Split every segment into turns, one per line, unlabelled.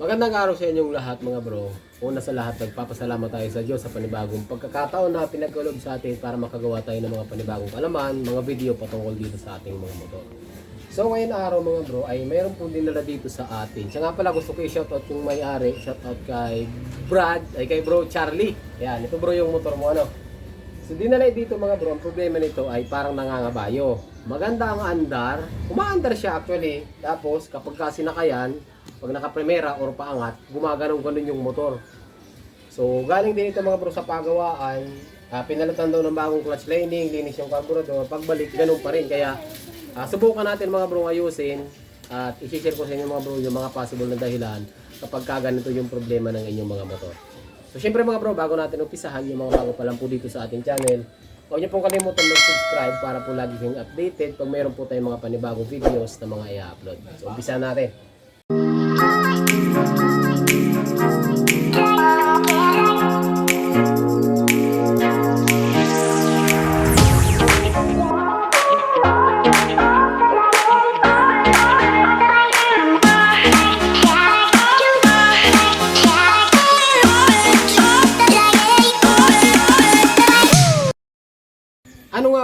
Magandang araw sa inyong lahat mga bro. Una sa lahat, nagpapasalamat tayo sa Diyos sa panibagong pagkakataon na pinagkulob sa atin para makagawa tayo ng mga panibagong kalaman, mga video patungkol dito sa ating mga motor. So ngayon araw mga bro ay mayroon po dinala dito sa atin. Siya nga pala gusto ko i-shoutout yung may-ari. Shoutout kay Brad, ay kay bro Charlie. Yan, ito bro yung motor mo ano. So dinala dito mga bro, ang problema nito ay parang nangangabayo. Maganda ang andar, umaandar siya actually. Tapos kapag kasi nakayan, pag naka-primera or paangat, gumaganong-ganon yung motor. So galing din ito mga bro sa pagawaan, uh, pinalitan daw ng bagong clutch lining, linis yung carburetor, pagbalik ganun pa rin. Kaya ah, subukan natin mga bro ayusin at i-share ko sa inyo mga bro yung mga possible na dahilan kapag ka ganito yung problema ng inyong mga motor. So syempre mga bro, bago natin umpisahan yung mga bago pa lang po dito sa ating channel, huwag niyo pong kalimutan mag-subscribe para po lagi kayong updated pag mayroon po tayong mga panibagong videos na mga i-upload. So umpisa natin.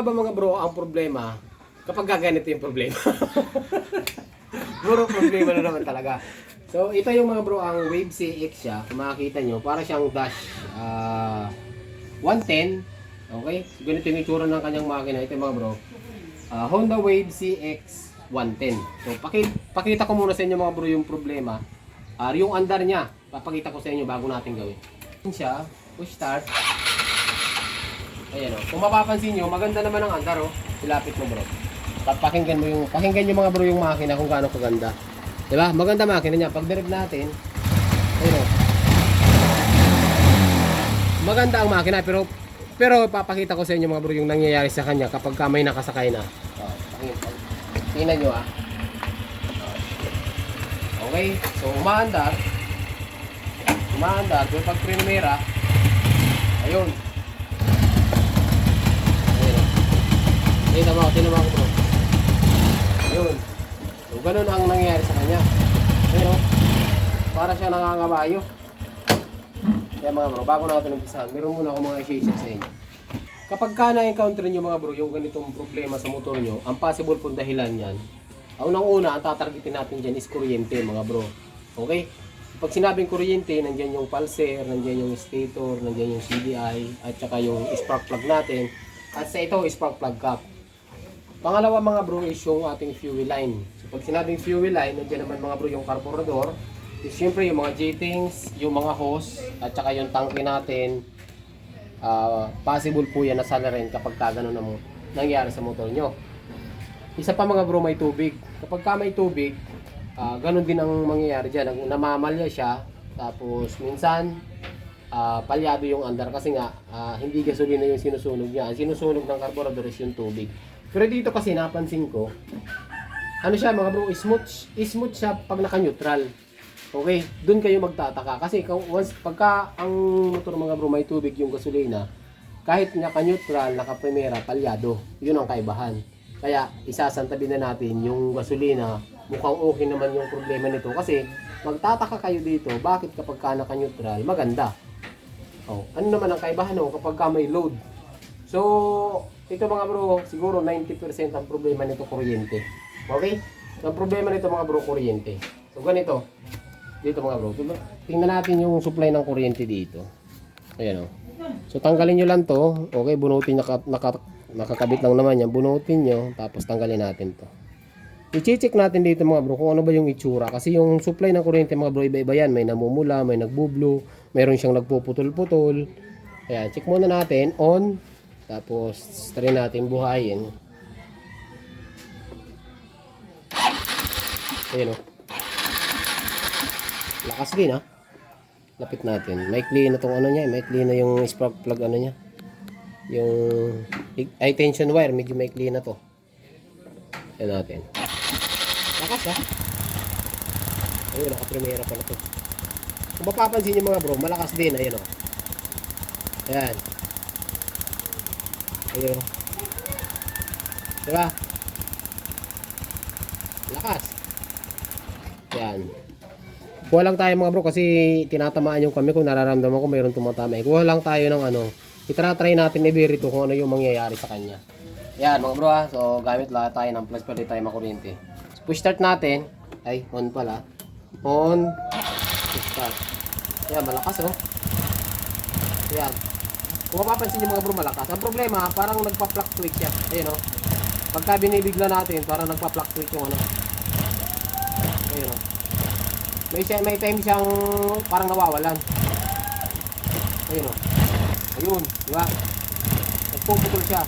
Ba mga bro ang problema kapag gaganito yung problema? Puro problema na naman talaga. So ito yung mga bro ang Wave CX siya. Kung makikita nyo, para siyang dash ah, 110. Okay? Ganito yung itsura ng kanyang makina. Ito yung mga bro. Ah, Honda Wave CX 110. So paki pakita ko muna sa inyo mga bro yung problema. Ah, yung andar niya. Papakita ko sa inyo bago natin gawin. Siya. Push start. Ayan o. Kung mapapansin nyo, maganda naman ang andar o. Silapit mo bro. Pa- Pakinggan mo yung, pakinggan nyo mga bro yung makina kung gaano kaganda. Diba? Maganda makina niya. Pag direct natin, ayun o. Maganda ang makina pero pero papakita ko sa inyo mga bro yung nangyayari sa kanya kapag ka may nakasakay na. Oh. Tingnan nyo ah. Okay, so umaandar. Umaandar. Pero pag primera, Ayun. Tingnan mo, tingnan mo ako bro. Ayun. So, ganun ang nangyayari sa kanya. Oh. Para siya nangangabayo. Kaya mga bro, bago natin umpisahan, meron muna ako mga i-share sa inyo. Kapag ka na-encounter nyo mga bro, yung ganitong problema sa motor nyo, ang possible pong dahilan yan, ang unang-una, ang tatargetin natin dyan is kuryente mga bro. Okay? Pag sinabing kuryente, nandyan yung pulser, nandyan yung stator, nandyan yung CDI, at saka yung spark plug natin. At sa ito, spark plug cap. Pangalawa mga bro is yung ating fuel line. So pag sinabing fuel line, nandiyan naman mga bro yung carburetor. Is syempre yung mga J-things, yung mga hose, at saka yung tanke natin. Ah, possible po yan na sana rin kapag ka ganun ang nangyari sa motor nyo. Isa pa mga bro may tubig. Kapag ka may tubig, ah, ganun din ang mangyayari dyan. Namamalya siya, tapos minsan, ah, palyado yung andar kasi nga, ah, hindi gasolina yung sinusunog niya. Ang sinusunog ng carburetor is yung tubig. Pero dito kasi napansin ko, ano siya mga bro, smooth, smooth siya pag naka-neutral. Okay, doon kayo magtataka. Kasi once, pagka ang motor mga bro may tubig yung gasolina, kahit naka-neutral, naka-primera, palyado, yun ang kaibahan. Kaya isasantabi na natin yung gasolina, mukhang okay naman yung problema nito. Kasi magtataka kayo dito, bakit kapag ka naka-neutral, maganda. Oh, ano naman ang kaibahan no, kapag ka may load. So, ito mga bro, siguro 90% ang problema nito kuryente. Okay? So, ang problema nito mga bro, kuryente. So, ganito. Dito mga bro, tingnan natin yung supply ng kuryente dito. Ayan o. So, tanggalin nyo lang to. Okay, bunutin, naka, naka, nakakabit lang naman yan. Bunutin nyo, tapos tanggalin natin to. I-check natin dito mga bro kung ano ba yung itsura. Kasi yung supply ng kuryente mga bro, iba-iba yan. May namumula, may nagbublo, mayroon siyang nagpuputol-putol. Ayan, check muna natin. On. Tapos, try natin buhayin. Ayan o. Lakas din ha. Lapit natin. Maikli na tong ano niya. Maikli na yung spark plug ano niya. Yung high tension wire. Medyo maikli na to. Ayan natin. Lakas ha. Ayun, naka-primera pa na to. Kung mapapansin niyo mga bro, malakas din. Ayun o. Ayan. Ayun. Diba? Lakas. Yan. Kuha lang tayo mga bro kasi tinatamaan yung kami kung nararamdaman ko mayroon tumatama. Kuha lang tayo ng ano. Itara-try natin ni Berito kung ano yung mangyayari sa kanya. Yan mga bro ha. So gamit lahat tayo ng plus pwede tayo makuryente. So, push start natin. Ay, on pala. On. Push start. Yan, malakas oh. Yan. Kung mapapansin nyo mga bro malakas. Ang problema, parang nagpa-fluctuate siya. Ayun oh. Pagka binibigla natin, parang nagpa-fluctuate yung ano. Ayun oh. May, siya, may time siyang parang nawawalan. Ayun oh. Ayun, di ba? Nagpuputol siya.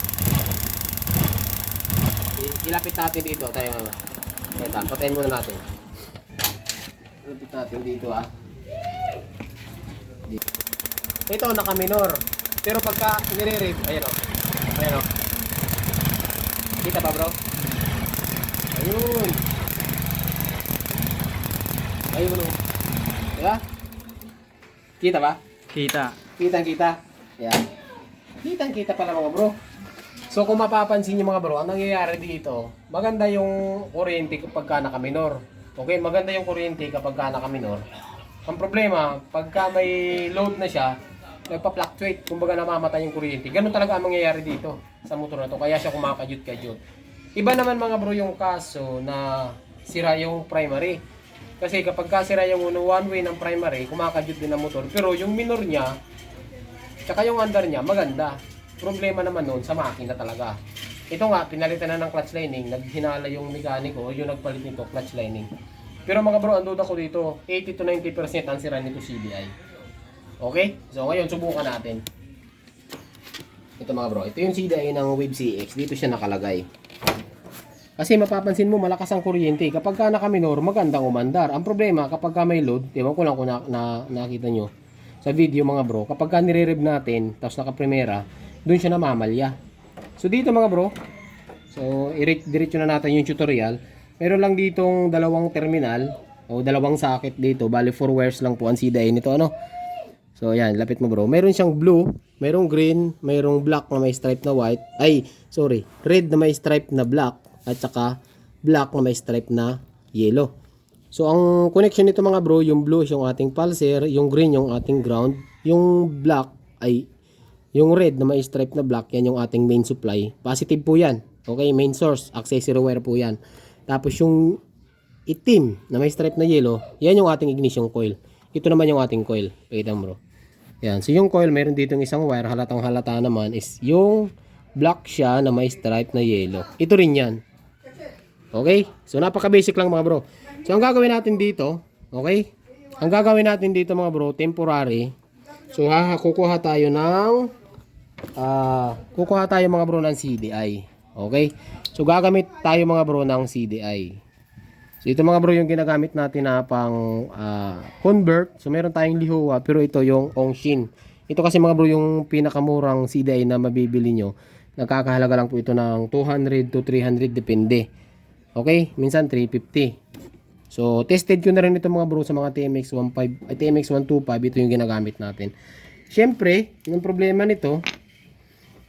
Ilapit natin dito. Tayo. Ito, patayin muna natin. Ilapit natin dito ah. Dito. Ito, naka-minor. Pero pagka nire-rave, ayan o. Ayan o. Kita ba bro? Ayun. Ayun o. Diba? Kita ba?
Kita.
Kitang kita. Yan. Kitang kita pala mga bro. So kung mapapansin niyo mga bro, ang nangyayari dito, maganda yung kuryente kapag ka nakaminor. Okay, maganda yung kuryente kapag ka nakaminor. Ang problema, pagka may load na siya, nagpa-fluctuate, kumbaga namamatay yung kuryente. Ganun talaga ang mangyayari dito sa motor na to, kaya siya kumakadyot-kadyot. Iba naman mga bro yung kaso na sira yung primary. Kasi kapag ka sira yung one way ng primary, kumakadyot din ang motor. Pero yung minor niya, Tsaka yung under niya, maganda. Problema naman nun sa makina talaga. Ito nga, pinalitan na ng clutch lining, naghinala yung mekaniko, yung nagpalit nito, clutch lining. Pero mga bro, ang duda ko dito, 80 to 90% ang sira nito CDI. Okay? So ngayon, subukan natin. Ito mga bro, ito yung CDI ng Wave CX. Dito siya nakalagay. Kasi mapapansin mo, malakas ang kuryente. Kapag ka nakaminor, magandang umandar. Ang problema, kapag ka may load, ba ko lang kung na, na, nakita nyo, sa video mga bro, kapag ka nire-rev natin, tapos naka-primera, doon siya namamalya. So dito mga bro, so i-diretso na natin yung tutorial. Meron lang ditong dalawang terminal, o dalawang socket dito, bali 4 wires lang po ang CDI nito ano. So yan, lapit mo bro. Meron siyang blue, merong green, merong black na may stripe na white. Ay, sorry, red na may stripe na black at saka black na may stripe na yellow. So ang connection nito mga bro, yung blue yung ating pulser, yung green yung ating ground, yung black ay yung red na may stripe na black, yan yung ating main supply. Positive po yan. Okay, main source, accessory wire po yan. Tapos yung itim na may stripe na yellow, yan yung ating ignition coil. Ito naman yung ating coil. Pakita mo bro. Yan. So yung coil, meron dito isang wire, halatang halata naman is yung black siya na may stripe na yellow. Ito rin yan. Okay? So napaka-basic lang mga bro. So ang gagawin natin dito, okay? Ang gagawin natin dito mga bro, temporary. So ha, kukuha tayo ng ah kukuha tayo mga bro ng CDI. Okay? So gagamit tayo mga bro ng CDI. So ito mga bro yung ginagamit natin na pang ah, convert. So meron tayong Lihua pero ito yung Ongshin. Ito kasi mga bro yung pinakamurang CDI na mabibili nyo. Nagkakahalaga lang po ito ng 200 to 300 depende. Okay? Minsan 350. So, tested ko na rin ito mga bro sa mga TMX 15, ay, TMX 125, ito yung ginagamit natin. Siyempre, yung problema nito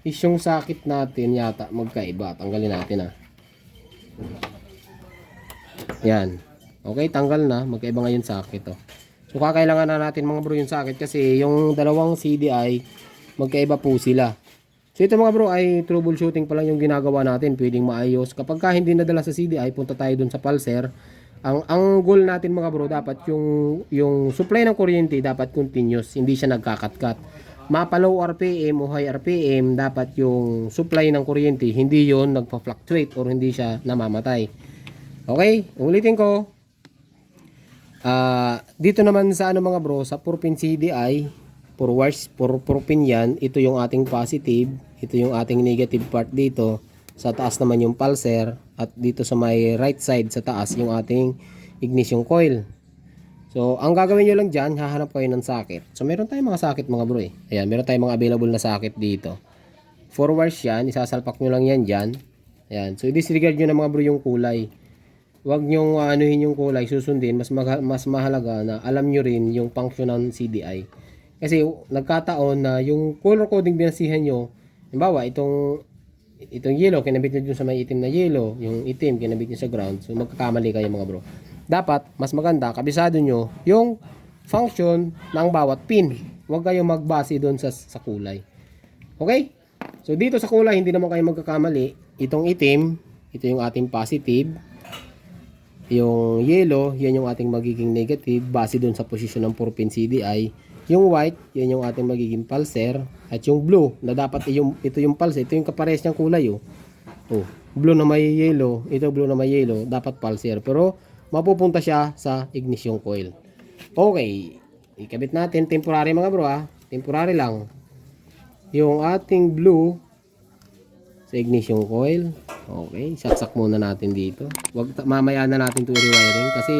is yung sakit natin yata magkaiba. Tanggalin natin ah. Yan. Okay, tanggal na. Magkaiba ngayon sakit oh. So, kakailangan na natin mga bro yung sakit kasi yung dalawang CDI magkaiba po sila. So, ito mga bro ay troubleshooting pa lang yung ginagawa natin. Pwedeng maayos. Kapag ka hindi nadala sa CDI, punta tayo dun sa pulser ang ang goal natin mga bro dapat yung yung supply ng kuryente dapat continuous hindi siya nagkakatkat mapa low RPM o high RPM dapat yung supply ng kuryente hindi yon nagpa-fluctuate or hindi siya namamatay okay ulitin ko Ah, dito naman sa ano mga bro sa 4 pin CDI 4 wires 4 pin yan ito yung ating positive ito yung ating negative part dito sa taas naman yung pulser at dito sa may right side sa taas yung ating ignition coil. So, ang gagawin nyo lang dyan, hahanap kayo ng socket. So, meron tayong mga socket mga bro eh. Ayan, meron tayong mga available na socket dito. 4 wires yan, isasalpak nyo lang yan dyan. Ayan, so i-disregard nyo na mga bro yung kulay. Huwag nyo anuhin yung kulay, susundin. Mas, maga- mas mahalaga na alam nyo rin yung function ng CDI. Kasi nagkataon na yung color coding binasihan nyo, halimbawa itong itong yellow, kinabit nyo dun sa may itim na yellow, yung itim, kinabit nyo sa ground. So, magkakamali kayo mga bro. dapat mas maganda kabisado nyo yung function ng bawat pin. Huwag kayong magbase doon sa, sa kulay. Okay? So dito sa kulay, hindi naman kayo magkakamali. Itong itim, ito yung ating positive. Yung yellow, yan yung ating magiging negative base doon sa posisyon ng 4 pin CDI. Yung white, yan yung ating magiging pulser. At yung blue, na dapat yung, ito yung pulse, ito yung kapares niyang kulay. Oh. oh. Blue na may yellow, ito blue na may yellow, dapat pulser. Pero mapupunta siya sa ignition coil. Okay, ikabit natin, temporary mga bro ah. Temporary lang. Yung ating blue sa ignition coil. Okay, saksak muna natin dito. Wag mamaya na natin 'to rewiring kasi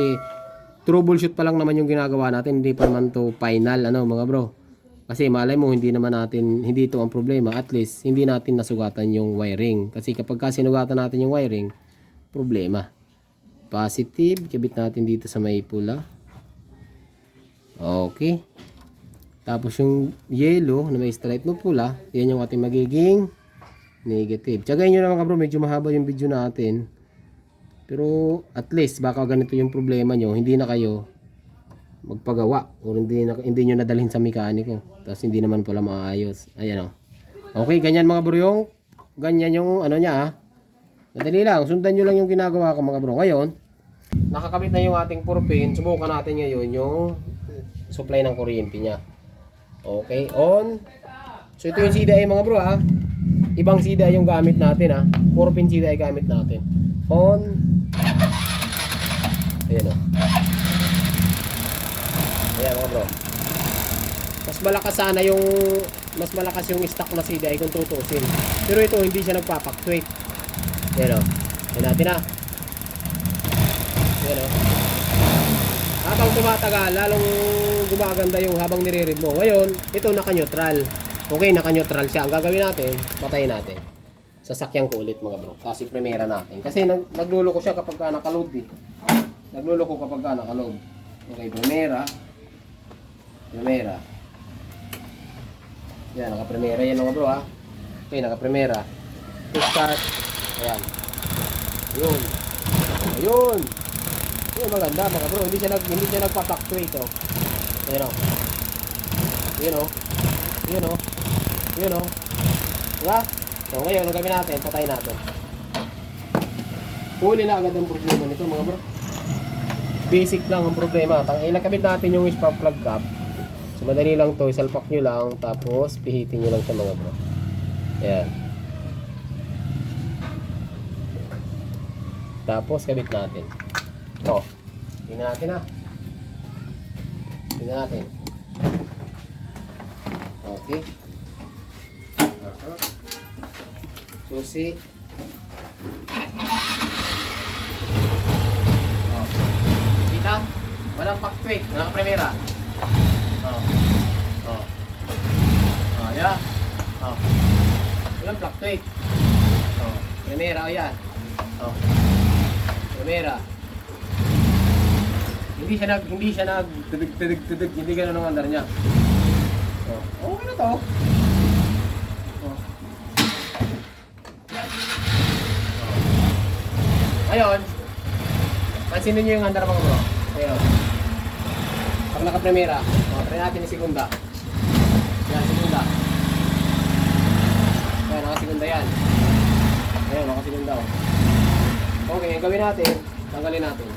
troubleshoot pa lang naman yung ginagawa natin, hindi pa naman to final ano mga bro. Kasi malay mo hindi naman natin hindi ito ang problema. At least hindi natin nasugatan yung wiring. Kasi kapag ka sinugatan natin yung wiring, problema. Positive, kabit natin dito sa may pula. Okay. Tapos yung yellow na may stripe na pula, yan yung ating magiging negative. Tsagayin nyo naman ka bro, medyo mahaba yung video natin. Pero at least baka ganito yung problema nyo, hindi na kayo magpagawa o hindi, na, hindi nyo nadalhin sa mekaniko. Tapos hindi naman pala maayos. Ayan o. Okay, ganyan mga bro yung ganyan yung ano niya ah. Madali lang, sundan nyo lang yung ginagawa ko mga bro. Ngayon, nakakabit na yung ating 4 pin. Subukan natin ngayon yung supply ng kuryente niya. Okay, on. So ito yung CDI mga bro ha. Ibang CDI yung gamit natin ha. 4 pin CDI gamit natin. On. Ayan o. Ayan mga bro. Mas malakas sana yung mas malakas yung stock na CDI kung tutusin. Pero ito hindi siya nagpapactuate. Ayan o. Ayan natin ha. Ayan o. Habang tumatagal, lalong gumaganda yung habang nire-read mo. Ngayon, ito naka-neutral. Okay, naka-neutral siya. Ang gagawin natin, patayin natin. Sasakyang ko ulit mga bro. Tapos i-primera natin. Kasi nag nagluloko siya kapag ka nakaload eh. Nagluloko kapag ka nakaload. Okay, primera. Primera. Yan, naka-primera yan mga bro ha. Okay, naka-primera. Start. Ayan. Ayun. Ayun. Ayun, maganda mga bro. Hindi siya nag hindi siya nagpa-fluctuate oh. Ayun oh. Ayun oh. Ayun oh. Ayun oh. Diba? So ngayon, ang gawin natin, patay natin. Huli na agad ang problema nito mga bro. Basic lang ang problema. Tang ilakabit natin yung spark plug cap. So madali lang to, isalpak nyo lang, tapos pihitin nyo lang sa mga bro. Ayan. Tapos kabit natin. Oh. Tingnan natin ha. Tingnan natin. Okay. Susi. Oh. Kita? Walang pack-tweak. Walang primera. Oh. Oh. Oh, yeah. Oh. Walang fluctuate. Oh. Primera, oh yan. Oh. Primera. Hindi siya nag hindi siya nag tudig tudig tudig hindi ganoon ang andar niya. Oh, okay na to. Ngayon, pansinin niyo yung andar mga bro. Ayun. Pag naka-primera, oh, try natin yung segunda. Yan, segunda. Yan, naka-segunda yan. Ayun, naka-segunda oh. Okay, ang gawin natin, tanggalin natin.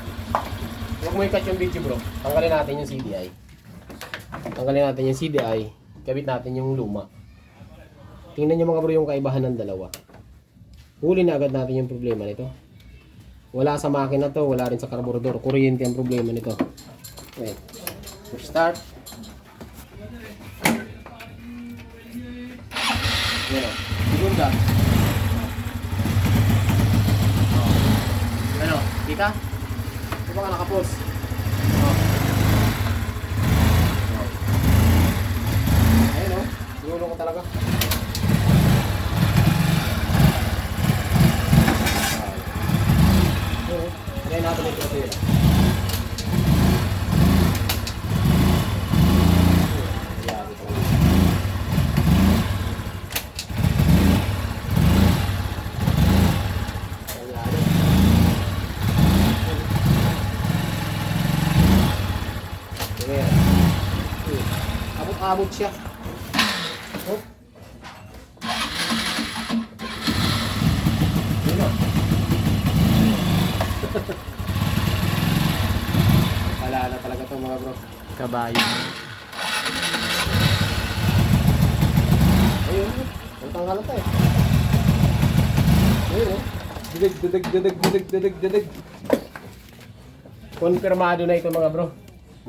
Huwag mo i-cut yung video bro. Tanggalin natin yung CDI. Tanggalin natin yung CDI. Kabit natin yung luma. Tingnan nyo mga bro yung kaibahan ng dalawa. Huli na agad natin yung problema nito. Wala sa makina to, wala rin sa karburador. Kuryente ang problema nito. Wait. Push start. Yan o. Segunda. Ano? Kita? Ito ba ka nakapos? Oh. Oh. Ayun o. Sinulo ko talaga. Ngayon natin ito yun. Abot-abot siya. Oh. Wala na talaga to mga bro.
Kabayo.
Ayun. Ang tanggal na tayo. Ayun o. Didig, didig, didig, didig, didig, didig. Konfirmado na ito mga bro.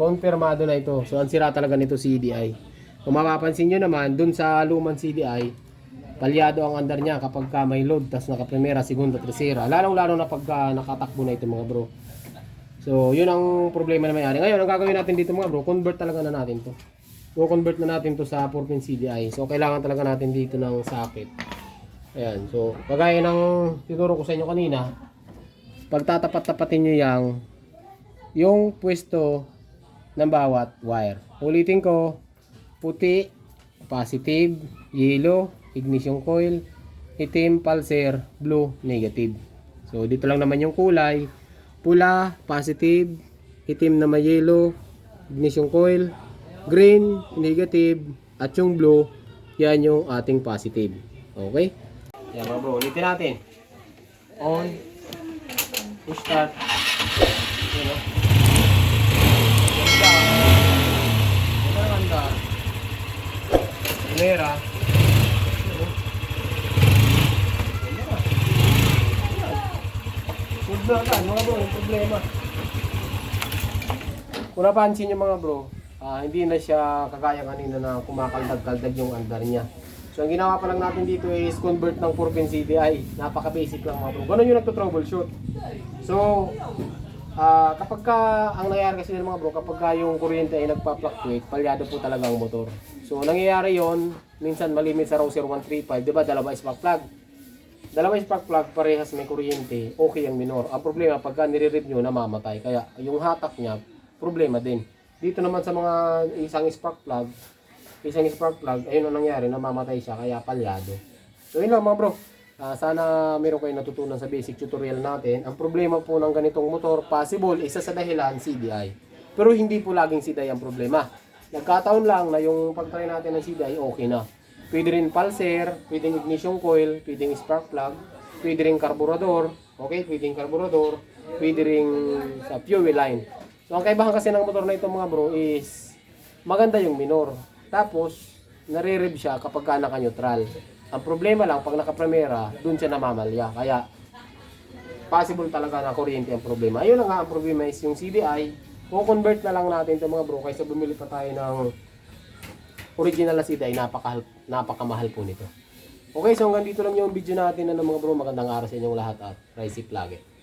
Konfirmado na ito. So ang sira talaga nito CDI. Kung mapapansin nyo naman, dun sa lumang CDI, palyado ang andar niya kapag ka may load, tapos naka-primera, segunda, tercera. Lalong-lalo na pagka nakatakbo na ito mga bro. So, yun ang problema na mayari. Ngayon, ang gagawin natin dito mga bro, convert talaga na natin to. convert na natin to sa 4-pin CDI. So, kailangan talaga natin dito ng socket. Ayan. So, kagaya ng tinuro ko sa inyo kanina, pagtatapat-tapatin nyo yung yung pwesto ng bawat wire. Ulitin ko, puti, positive, yellow, ignition coil, itim, pulser, blue, negative. So, dito lang naman yung kulay. Pula, positive, itim na may yellow, ignition coil, green, negative, at yung blue, yan yung ating positive. Okay? Yan mga bro, ulitin natin. On, start, na ganda. Primera. Yun o. Ganda na. Good na bro, yung problema. Kung napansin nyo mga bro, ah, hindi na siya kagaya kanina na kumakaldag-kaldag yung andar niya. So ang ginawa pa lang natin dito is convert ng 4-pin CDI. Napaka-basic lang mga bro. Ganun yung nagto-troubleshoot. So, ah kapag ka, ang nangyayari kasi ng mga bro, kapag ka yung kuryente ay nagpa-fluctuate, palyado po talaga ang motor. So, nangyayari yon minsan malimit sa Rouser 135, di ba, dalawa spark plug. Dalawa spark plug, parehas may kuryente, okay ang minor. Ang problema, pagka nire-rip nyo, namamatay. Kaya, yung hatak niya, problema din. Dito naman sa mga isang spark plug, isang spark plug, ayun ang nangyari, namamatay siya, kaya palyado. So, yun lang mga bro. Ah, sana meron kayo natutunan sa basic tutorial natin. Ang problema po ng ganitong motor, possible, isa sa dahilan, CDI. Pero hindi po laging CDI ang problema. Nagkataon lang na yung pagtry natin ng CDI, okay na. Pwede rin pulser, pwedeng ignition coil, pwedeng spark plug, pwede rin carburetor, okay, pwedeng carburetor, pwede rin sa fuel line. So, ang kaibahan kasi ng motor na ito mga bro is maganda yung minor. Tapos, nare-rev siya kapag ka naka-neutral. Ang problema lang, pag naka-primera, dun siya namamalya. Kaya, possible talaga na kuryente ang problema. Ayun na nga ang problema is yung CDI, convert na lang natin ito mga bro, kaysa bumili pa tayo ng original na CDI, napaka, napakamahal po nito. Okay, so hanggang dito lang yung video natin na mga bro. Magandang araw sa inyong lahat at rise safe lagi.